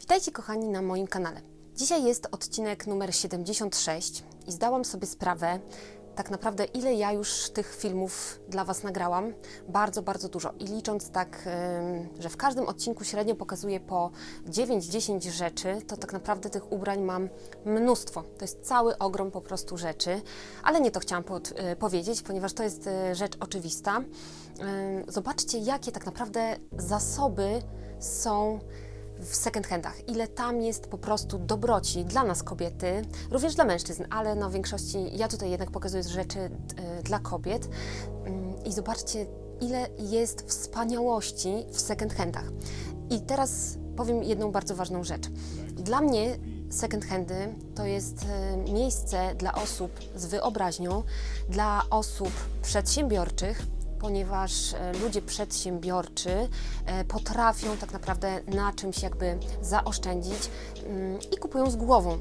Witajcie kochani na moim kanale. Dzisiaj jest odcinek numer 76 i zdałam sobie sprawę, tak naprawdę ile ja już tych filmów dla Was nagrałam. Bardzo, bardzo dużo. I licząc tak, że w każdym odcinku średnio pokazuję po 9-10 rzeczy, to tak naprawdę tych ubrań mam mnóstwo. To jest cały ogrom po prostu rzeczy, ale nie to chciałam pod, y, powiedzieć, ponieważ to jest y, rzecz oczywista. Zobaczcie, jakie tak naprawdę zasoby są w second handach. Ile tam jest po prostu dobroci dla nas kobiety, również dla mężczyzn, ale na większości ja tutaj jednak pokazuję rzeczy y, dla kobiet. Ym, I zobaczcie, ile jest wspaniałości w second handach. I teraz powiem jedną bardzo ważną rzecz. Dla mnie second handy to jest y, miejsce dla osób z wyobraźnią, dla osób przedsiębiorczych, ponieważ e, ludzie przedsiębiorczy e, potrafią tak naprawdę na czymś jakby zaoszczędzić mm, i kupują z głową.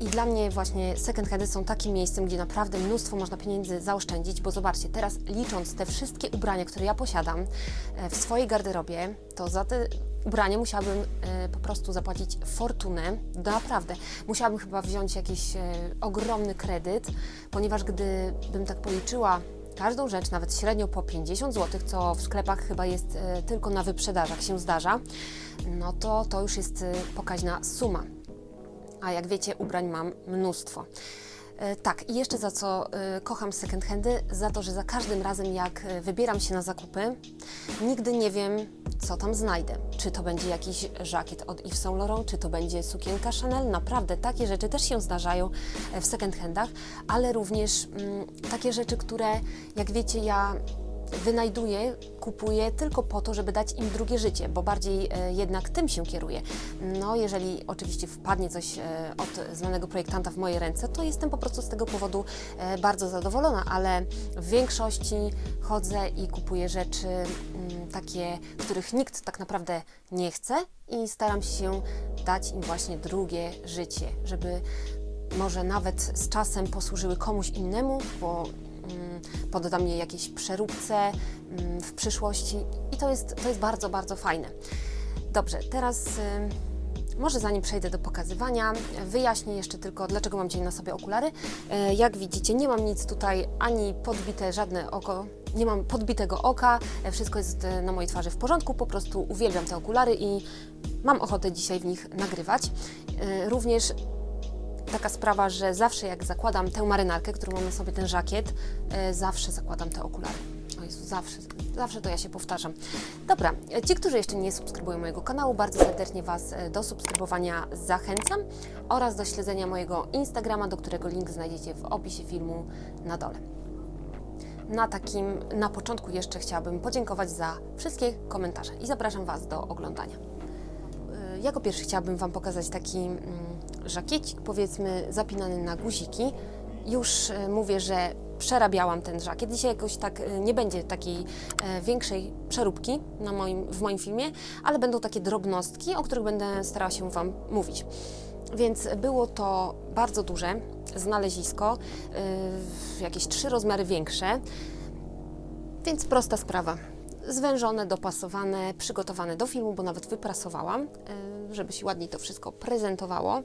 I dla mnie właśnie second handy są takim miejscem, gdzie naprawdę mnóstwo można pieniędzy zaoszczędzić, bo zobaczcie, teraz licząc te wszystkie ubrania, które ja posiadam e, w swojej garderobie, to za te ubranie musiałabym po prostu zapłacić fortunę, naprawdę. Musiałabym chyba wziąć jakiś ogromny kredyt, ponieważ gdybym tak policzyła każdą rzecz, nawet średnio po 50 zł, co w sklepach chyba jest e, tylko na wyprzedażach się zdarza, no to to już jest e, pokaźna suma. A jak wiecie, ubrań mam mnóstwo. E, Tak, i jeszcze za co kocham second handy, za to, że za każdym razem jak wybieram się na zakupy, nigdy nie wiem, co tam znajdę. Czy to będzie jakiś żakiet od Yves Saint Laurent, czy to będzie sukienka Chanel. Naprawdę, takie rzeczy też się zdarzają e, w second handach, ale również mm, takie rzeczy, które, jak wiecie, ja wynajduję, kupuję tylko po to, żeby dać im drugie życie, bo bardziej e, jednak tym się kieruję. No, jeżeli oczywiście wpadnie coś e, od znanego projektanta w moje ręce, to jestem po prostu z tego powodu e, bardzo zadowolona, ale w większości chodzę i kupuję rzeczy mm, takie, których nikt tak naprawdę nie chce i staram się dać im właśnie drugie życie, żeby może nawet z czasem posłużyły komuś innemu, bo mm, poddam je jakiejś przeróbce mm, w przyszłości i to jest, to jest bardzo, bardzo fajne. Dobrze, teraz y, może zanim przejdę do pokazywania, wyjaśnię jeszcze tylko, dlaczego mam dzisiaj na sobie okulary. E, Jak widzicie, nie mam nic tutaj ani podbite żadne oko, nie mam podbitego oka, e, wszystko jest na mojej twarzy w porządku, po prostu uwielbiam te okulary i mam ochotę dzisiaj w nich nagrywać. Również taka sprawa, że zawsze jak zakładam tę marynarkę, którą mam na sobie ten żakiet, e, zawsze zakładam te okulary. O Jezu, zawsze, zawsze to ja się powtarzam. Dobra, e, ci, którzy jeszcze nie subskrybują mojego kanału, bardzo serdecznie Was e, do subskrybowania zachęcam oraz do śledzenia mojego Instagrama, do którego link znajdziecie w opisie filmu na dole. Na takim, na początku jeszcze chciałabym podziękować za wszystkie komentarze i zapraszam Was do oglądania. Y, Jako pierwszy chciałabym Wam pokazać taki mm, żakiecik, powiedzmy zapinany na guziki. Już y, mówię, że przerabiałam ten żakiet. Dzisiaj jakoś tak y, nie będzie takiej e, większej przeróbki na moim, w moim filmie, ale będą takie drobnostki, o których będę starała się Wam mówić. Więc było to bardzo duże znalezisko, jakieś trzy rozmiary większe. Więc prosta sprawa. Zwężone, dopasowane, przygotowane do filmu, bo nawet wyprasowałam, y, żeby się ładniej to wszystko prezentowało.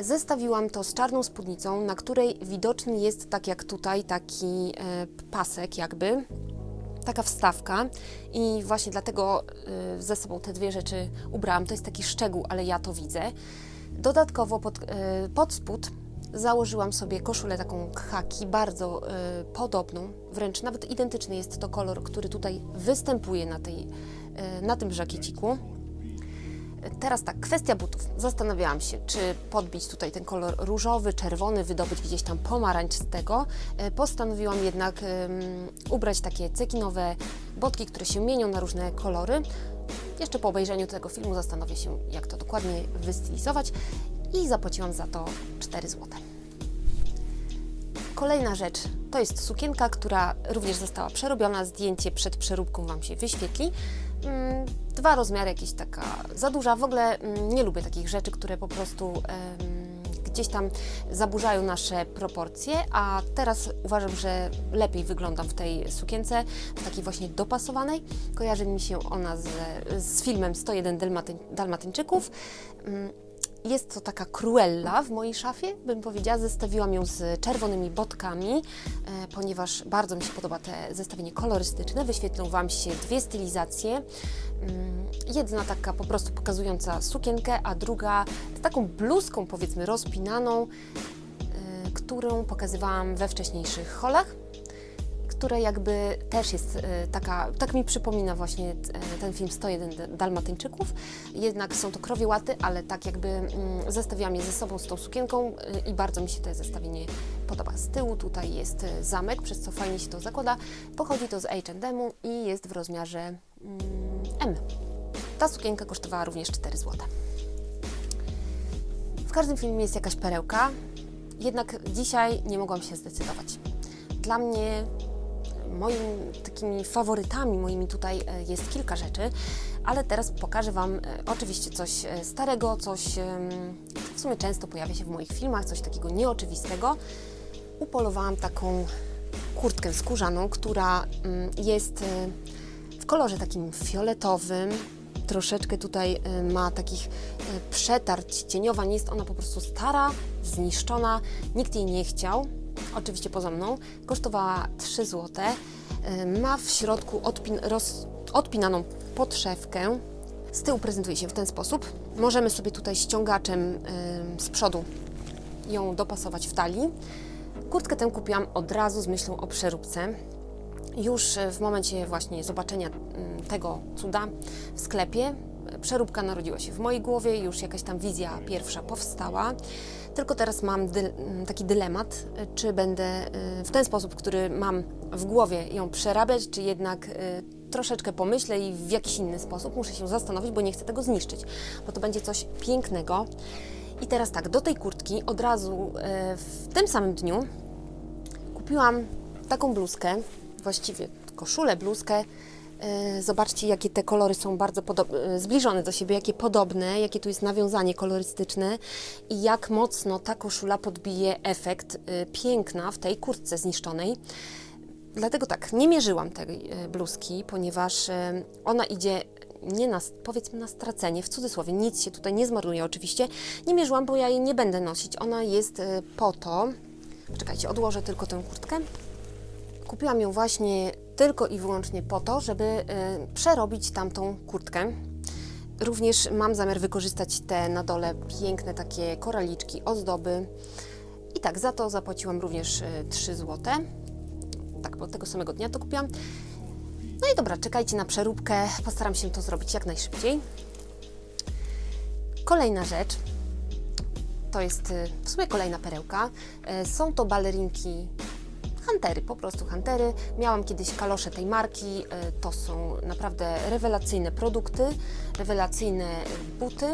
Zestawiłam to z czarną spódnicą, na której widoczny jest, tak jak tutaj, taki e, pasek jakby, taka wstawka i właśnie dlatego y, ze sobą te dwie rzeczy ubrałam. To jest taki szczegół, ale ja to widzę. Dodatkowo pod, pod spód założyłam sobie koszulę taką khaki, bardzo y, podobną, wręcz nawet identyczny jest to kolor, który tutaj występuje na, tej, y, na tym żakieciku. Teraz tak, kwestia butów. Zastanawiałam się, czy podbić tutaj ten kolor różowy, czerwony, wydobyć gdzieś tam pomarańcz z tego. E, Postanowiłam jednak em, ubrać takie cekinowe botki, które się mienią na różne kolory. Jeszcze po obejrzeniu tego filmu zastanowię się, jak to dokładnie wystylizować i zapłaciłam za to 4 zł. Kolejna rzecz to jest sukienka, która również została przerobiona. Zdjęcie przed przeróbką Wam się wyświetli. Mm, Dwa rozmiary, jakieś taka za duża. W ogóle mm, nie lubię takich rzeczy, które po prostu gdzieś tam zaburzają nasze proporcje, a teraz uważam, że lepiej wyglądam w tej sukience, w takiej właśnie dopasowanej. Kojarzy mi się ona z, z filmem 101 Dalmaty, Dalmatyńczyków. Jest to taka Cruella w mojej szafie, bym powiedziała. Zestawiłam ją z czerwonymi botkami, e, ponieważ bardzo mi się podoba te zestawienie kolorystyczne. Wyświetlą Wam się dwie stylizacje. Mm, Jedna taka po prostu pokazująca sukienkę, a druga z taką bluzką powiedzmy rozpinaną, e, którą pokazywałam we wcześniejszych holach które jakby też jest e, taka, tak mi przypomina właśnie e, ten film 101 D- Dalmatyńczyków. Jednak są to krowie łaty, ale tak jakby mm, zestawiłam je ze sobą z tą sukienką e, i bardzo mi się to zestawienie podoba. Z tyłu tutaj jest zamek, przez co fajnie się to zakłada. Pochodzi to z H&M i jest w rozmiarze mm, M. Ta sukienka kosztowała również 4 zł. W każdym filmie jest jakaś perełka, jednak dzisiaj nie mogłam się zdecydować. Dla mnie moimi takimi faworytami moimi tutaj e, jest kilka rzeczy, ale teraz pokażę Wam e, oczywiście coś e, starego, coś w sumie często pojawia się w moich filmach, coś takiego nieoczywistego. Upolowałam taką kurtkę skórzaną, która mm, jest w kolorze takim fioletowym. Troszeczkę tutaj ma takich przetarć cieniowa, nie jest ona po prostu stara, zniszczona, nikt jej nie chciał, oczywiście poza mną. Kosztowała 3 zł. E, Ma w środku odpin, roz, odpinaną podszewkę. Z tyłu prezentuje się w ten sposób. Możemy sobie tutaj ściągaczem z przodu ją dopasować w talii. Kurtkę tę kupiłam od razu z myślą o przeróbce. Już e, w momencie właśnie zobaczenia tego cuda w sklepie, przeróbka narodziła się w mojej głowie, już jakaś tam wizja pierwsza powstała. Tylko teraz mam dy, m, taki dylemat, e, czy będę e, w ten sposób, który mam w głowie ją przerabiać, czy jednak e, troszeczkę pomyślę i w jakiś inny sposób muszę się zastanowić, bo nie chcę tego zniszczyć, bo to będzie coś pięknego. I teraz tak, do tej kurtki od razu w tym samym dniu kupiłam taką bluzkę, właściwie koszulę, bluzkę. E, Zobaczcie, jakie te kolory są bardzo e, zbliżone do siebie, jakie podobne, jakie tu jest nawiązanie kolorystyczne i jak mocno ta koszula podbije efekt e, piękna w tej kurtce zniszczonej. Dlatego tak, nie mierzyłam tej bluzki, ponieważ ona idzie nie na, powiedzmy na stracenie, w cudzysłowie, nic się tutaj nie zmarnuje oczywiście. Nie mierzyłam, bo ja jej nie będę nosić. Ona jest po to, czekajcie, odłożę tylko tę kurtkę. Kupiłam ją właśnie tylko i wyłącznie po to, żeby e, przerobić tamtą kurtkę. Również mam zamiar wykorzystać te na dole piękne takie koraliczki, ozdoby. I tak, za to zapłaciłam również e, 3 zł. Tak, bo tego samego dnia to kupiłam. No i dobra, czekajcie na przeróbkę. Postaram się to zrobić jak najszybciej. Kolejna rzecz to jest y, w sumie kolejna perełka. Są to balerinki Huntery, po prostu Huntery. Miałam kiedyś kalosze tej marki. e, To są naprawdę rewelacyjne produkty, rewelacyjne e, buty.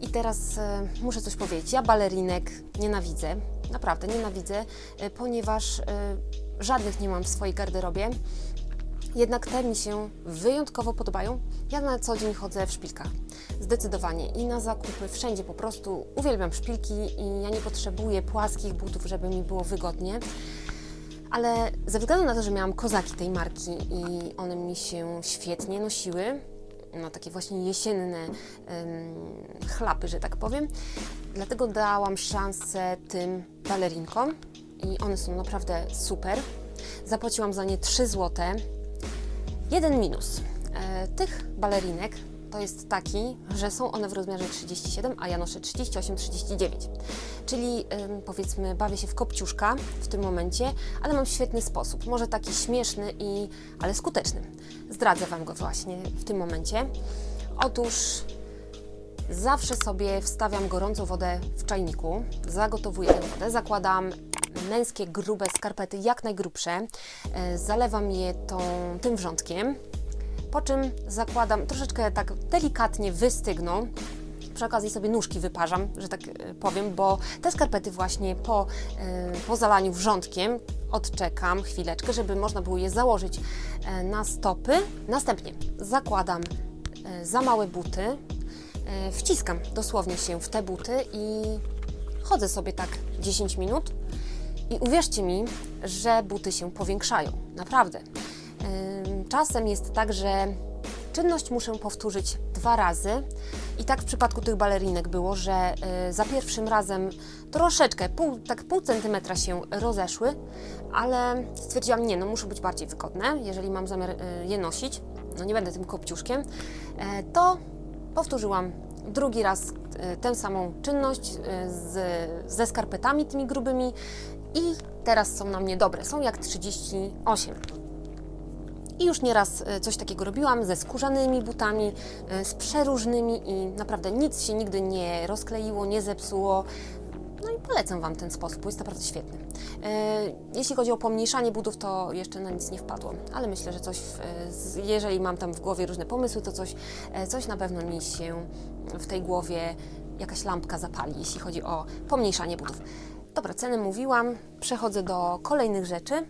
I teraz e, muszę coś powiedzieć. Ja balerinek nienawidzę, naprawdę nienawidzę, ponieważ żadnych nie mam w swojej garderobie. Jednak te mi się wyjątkowo podobają. Ja na co dzień chodzę w szpilkach. Zdecydowanie. I na zakupy, wszędzie po prostu uwielbiam szpilki i ja nie potrzebuję płaskich butów, żeby mi było wygodnie. Ale ze względu na to, że miałam kozaki tej marki i one mi się świetnie nosiły, no takie właśnie jesienne em, chlapy, że tak powiem, dlatego dałam szansę tym balerinkom i one są naprawdę super. Zapłaciłam za nie 3 złote. Jeden minus e, tych balerinek to jest taki, że są one w rozmiarze 37, a ja noszę 38-39. Czyli powiedzmy, bawię się w kopciuszka w tym momencie, ale mam świetny sposób. Może taki śmieszny, i, ale skuteczny. Zdradzę Wam go właśnie w tym momencie. Otóż Zawsze sobie wstawiam gorącą wodę w czajniku, zagotowuję tę wodę, zakładam męskie grube skarpety, jak najgrubsze, e, zalewam je tą, tym wrzątkiem, po czym zakładam, troszeczkę tak delikatnie wystygną, przy okazji sobie nóżki wyparzam, że tak e, powiem, bo te skarpety właśnie po, e, po zalaniu wrzątkiem odczekam chwileczkę, żeby można było je założyć e, na stopy. Następnie zakładam za małe buty, wciskam dosłownie się w te buty i chodzę sobie tak 10 minut i uwierzcie mi, że buty się powiększają. Naprawdę. Czasem jest tak, że czynność muszę powtórzyć dwa razy. I tak w przypadku tych balerinek było, że y, za pierwszym razem troszeczkę, pół, tak pół centymetra się rozeszły, ale stwierdziłam, nie, no muszą być bardziej wygodne, jeżeli mam zamiar y, je nosić, no nie będę tym kopciuszkiem, e, to powtórzyłam drugi raz e, tę samą czynność z, ze skarpetami tymi grubymi i teraz są na mnie dobre, są jak 38. I już nieraz e, coś takiego robiłam ze skórzanymi butami, e, z przeróżnymi i naprawdę nic się nigdy nie rozkleiło, nie zepsuło. No i polecam Wam ten sposób, bo jest naprawdę świetny. E, Jeśli chodzi o pomniejszanie butów, to jeszcze na nic nie wpadłam, ale myślę, że coś, jeżeli mam tam w głowie różne pomysły, to coś, coś na pewno mi się w tej głowie jakaś lampka zapali, jeśli chodzi o pomniejszanie butów. Dobra, ceny mówiłam, przechodzę do kolejnych rzeczy.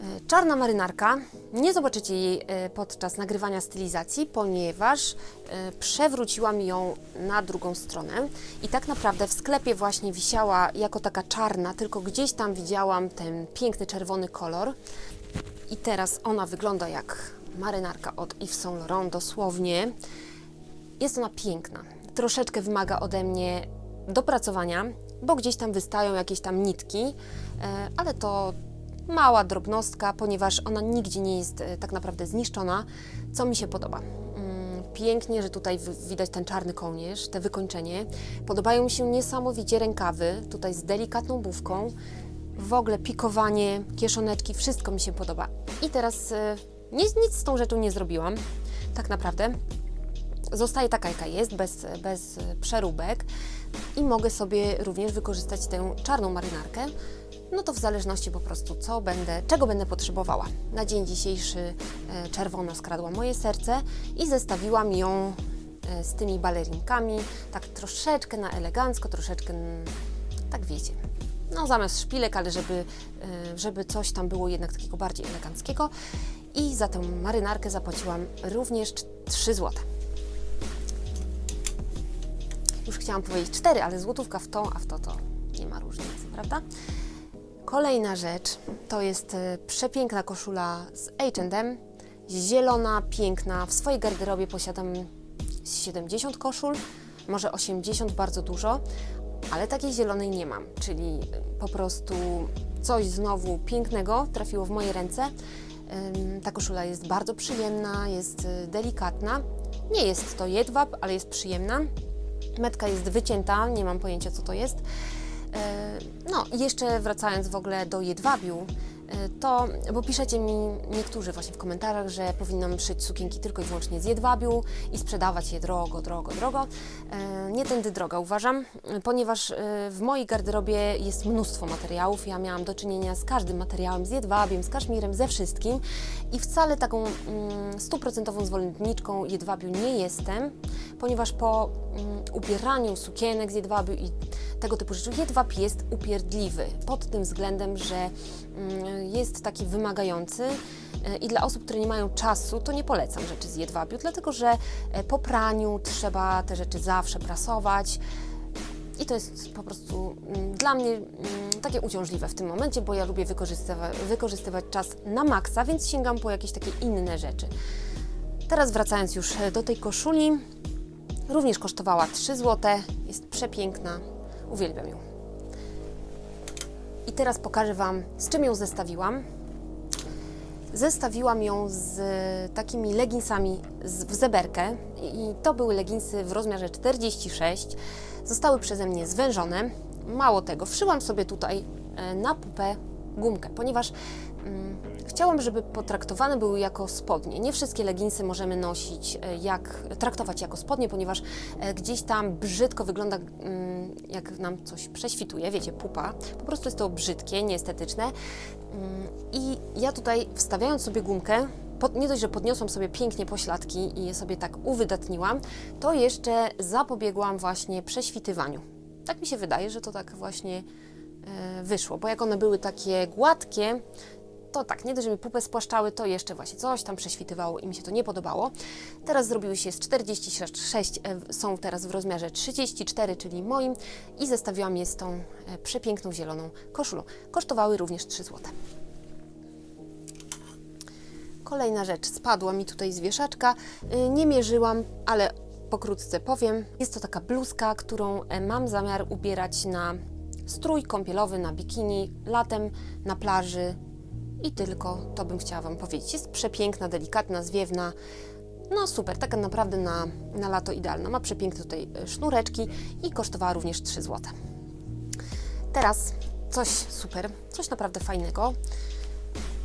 E, Czarna marynarka. Nie zobaczycie jej e, podczas nagrywania stylizacji, ponieważ e, przewróciłam ją na drugą stronę i tak naprawdę w sklepie właśnie wisiała jako taka czarna, tylko gdzieś tam widziałam ten piękny czerwony kolor. I teraz ona wygląda jak marynarka od Yves Saint Laurent dosłownie. Jest ona piękna. Troszeczkę wymaga ode mnie dopracowania, bo gdzieś tam wystają jakieś tam nitki, ale to mała drobnostka, ponieważ ona nigdzie nie jest e, tak naprawdę zniszczona, co mi się podoba. Mm, Pięknie, że tutaj wi- widać ten czarny kołnierz, te wykończenie. Podobają mi się niesamowicie rękawy, tutaj z delikatną bufką. W ogóle pikowanie, kieszoneczki, wszystko mi się podoba. I teraz e, nic, nic z tą rzeczą nie zrobiłam, tak naprawdę zostaje taka, jaka jest, bez, bez przeróbek i mogę sobie również wykorzystać tę czarną marynarkę. No to w zależności po prostu, co będę, czego będę potrzebowała. Na dzień dzisiejszy e, czerwona skradła moje serce i zestawiłam ją e, z tymi balerinkami, tak troszeczkę na elegancko, troszeczkę, tak wiecie, no zamiast szpilek, ale żeby, e, żeby coś tam było jednak takiego bardziej eleganckiego. I za tę marynarkę zapłaciłam również 3 zł. Już chciałam powiedzieć 4, ale złotówka w tą, a w to to nie ma różnicy, prawda? Kolejna rzecz to jest e, przepiękna koszula z H&M, zielona, piękna. W swojej garderobie posiadam z 70 koszul, może 80, bardzo dużo, ale takiej zielonej nie mam, czyli e, po prostu coś znowu pięknego trafiło w moje ręce. Ta koszula jest bardzo przyjemna, jest e, delikatna. Nie jest to jedwab, ale jest przyjemna. Metka jest wycięta, nie mam pojęcia co to jest. E, No jeszcze wracając w ogóle do jedwabiu, e, to, bo piszecie mi niektórzy właśnie w komentarzach, że powinnam szyć sukienki tylko i wyłącznie z jedwabiu i sprzedawać je drogo, drogo, drogo. E, Nie tędy droga uważam, ponieważ w mojej garderobie jest mnóstwo materiałów. Ja miałam do czynienia z każdym materiałem, z jedwabiem, z kaszmirem, ze wszystkim i wcale taką mm, stuprocentową zwolenniczką jedwabiu nie jestem, ponieważ po mm, ubieraniu sukienek z jedwabiu i tego typu rzeczy jedwab jest upierdliwy pod tym względem, że mm, jest taki wymagający e, i dla osób, które nie mają czasu, to nie polecam rzeczy z jedwabiu, dlatego że e, po praniu trzeba te rzeczy zawsze prasować. I to jest po prostu mm, dla mnie mm, takie uciążliwe w tym momencie, bo ja lubię wykorzystywa- wykorzystywać czas na maksa, więc sięgam po jakieś takie inne rzeczy. Teraz wracając już e, do tej koszuli, również kosztowała 3 zł, jest przepiękna, uwielbiam ją. I teraz pokażę Wam, z czym ją zestawiłam. Zestawiłam ją z takimi leginsami w zeberkę i to były leginsy w rozmiarze 46. Zostały przeze mnie zwężone. Mało tego, wszyłam sobie tutaj e, na pupę gumkę, ponieważ chciałam, żeby potraktowane były jako spodnie. Nie wszystkie leginsy możemy nosić, e, jak, traktować jako spodnie, ponieważ e, gdzieś tam brzydko wygląda, mm, jak nam coś prześwituje, wiecie, pupa. Po prostu jest to brzydkie, nieestetyczne. Mm, I ja tutaj wstawiając sobie gumkę, pod, nie dość, że podniosłam sobie pięknie pośladki i je sobie tak uwydatniłam, to jeszcze zapobiegłam właśnie prześwitywaniu. Tak mi się wydaje, że to tak właśnie e, wyszło, bo jak one były takie gładkie, to tak, nie dość, że mi pupę spłaszczały, to jeszcze właśnie coś tam prześwitywało i mi się to nie podobało. Teraz zrobiły się z 46, e, są teraz w rozmiarze 34, czyli moim i zestawiłam je z tą e, przepiękną zieloną koszulą. Kosztowały również 3 zł. Kolejna rzecz, spadła mi tutaj z wieszaczka. Y, Nie mierzyłam, ale pokrótce powiem. Jest to taka bluzka, którą e, mam zamiar ubierać na strój kąpielowy, na bikini, latem na plaży i tylko to bym chciała Wam powiedzieć. Jest przepiękna, delikatna, zwiewna. No super, taka naprawdę na, na lato idealna. Ma przepiękne tutaj e, sznureczki i kosztowała również 3 zł. Teraz coś super, coś naprawdę fajnego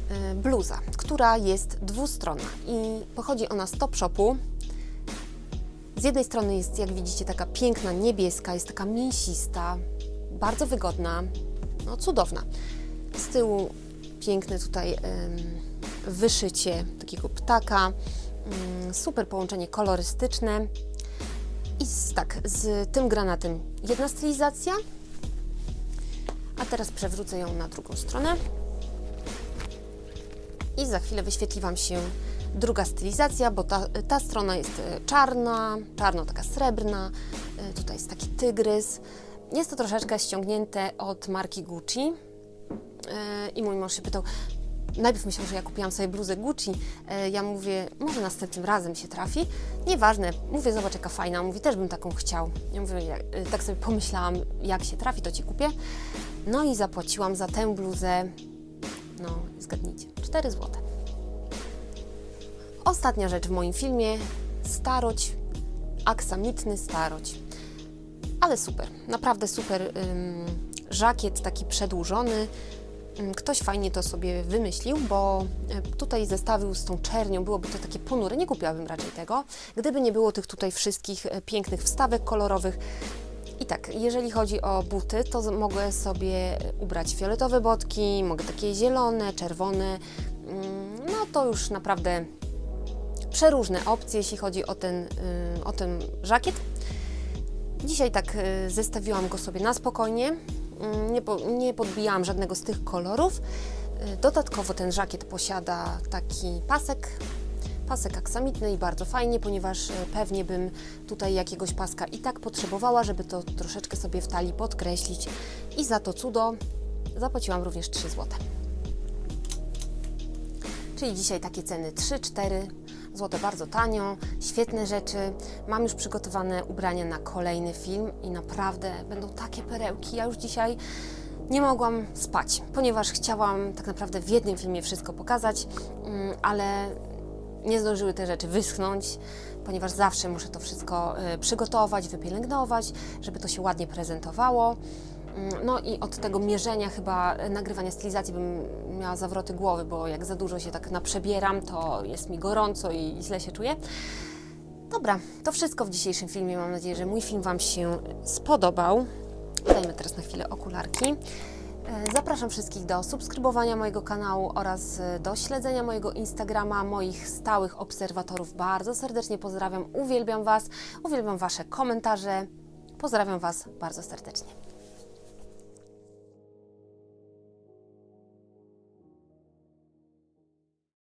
e, bluza, która jest dwustronna i pochodzi ona z Top Shopu. Z jednej strony jest, jak widzicie, taka piękna niebieska, jest taka mięsista, bardzo wygodna, no cudowna. Z tyłu piękne tutaj wyszycie takiego ptaka, mm, super połączenie kolorystyczne. I z, tak, z tym granatem jedna stylizacja, a teraz przewrócę ją na drugą stronę. I za chwilę wyświetli Wam się druga stylizacja, bo ta, ta strona jest e, czarna, czarno taka srebrna, e, tutaj jest taki tygrys. Jest to troszeczkę ściągnięte od marki Gucci. E, i mój mąż się pytał, najpierw myślał, że ja kupiłam sobie bluzę Gucci, E, ja mówię, może następnym razem się trafi, nieważne, mówię, zobacz jaka fajna, mówi, też bym taką chciał. Ja mówię, e, tak sobie pomyślałam, jak się trafi, to Ci kupię. No i zapłaciłam za tę bluzę, no zgadnijcie, 4 złote. Ostatnia rzecz w moim filmie, staroć, aksamitny staroć. Ale super, naprawdę super ym, żakiet taki przedłużony. Ym, Ktoś fajnie to sobie wymyślił, bo e, tutaj zestawił z tą czernią, byłoby to takie ponure, nie kupiłabym raczej tego, gdyby nie było tych tutaj wszystkich e, pięknych wstawek kolorowych. I tak, jeżeli chodzi o buty, to mogę sobie ubrać fioletowe botki, mogę takie zielone, czerwone. Ym, No to już naprawdę przeróżne opcje, jeśli chodzi o ten, y, o ten żakiet. Dzisiaj tak y, zestawiłam go sobie na spokojnie. Mm, Nie, nie podbijałam żadnego z tych kolorów. Y, Dodatkowo ten żakiet posiada taki pasek. Pasek aksamitny i bardzo fajnie, ponieważ y, pewnie bym tutaj jakiegoś paska i tak potrzebowała, żeby to troszeczkę sobie w talii podkreślić. I za to cudo zapłaciłam również 3 zł. Czyli dzisiaj takie ceny 3-4 zł, bardzo tanio, świetne rzeczy. Mam już przygotowane ubrania na kolejny film i naprawdę będą takie perełki. Ja już dzisiaj nie mogłam spać, ponieważ chciałam tak naprawdę w jednym filmie wszystko pokazać, mm, ale nie zdążyły te rzeczy wyschnąć, ponieważ zawsze muszę to wszystko y, przygotować, wypielęgnować, żeby to się ładnie prezentowało. Mm, No i od tego mierzenia chyba e, nagrywania stylizacji bym miała zawroty głowy, bo jak za dużo się tak naprzebieram, to jest mi gorąco i źle się czuję. Dobra, to wszystko w dzisiejszym filmie. Mam nadzieję, że mój film Wam się spodobał. Dajmy teraz na chwilę okularki. E, Zapraszam wszystkich do subskrybowania mojego kanału oraz e, do śledzenia mojego Instagrama, moich stałych obserwatorów. Bardzo serdecznie pozdrawiam, uwielbiam Was, uwielbiam Wasze komentarze. Pozdrawiam Was bardzo serdecznie.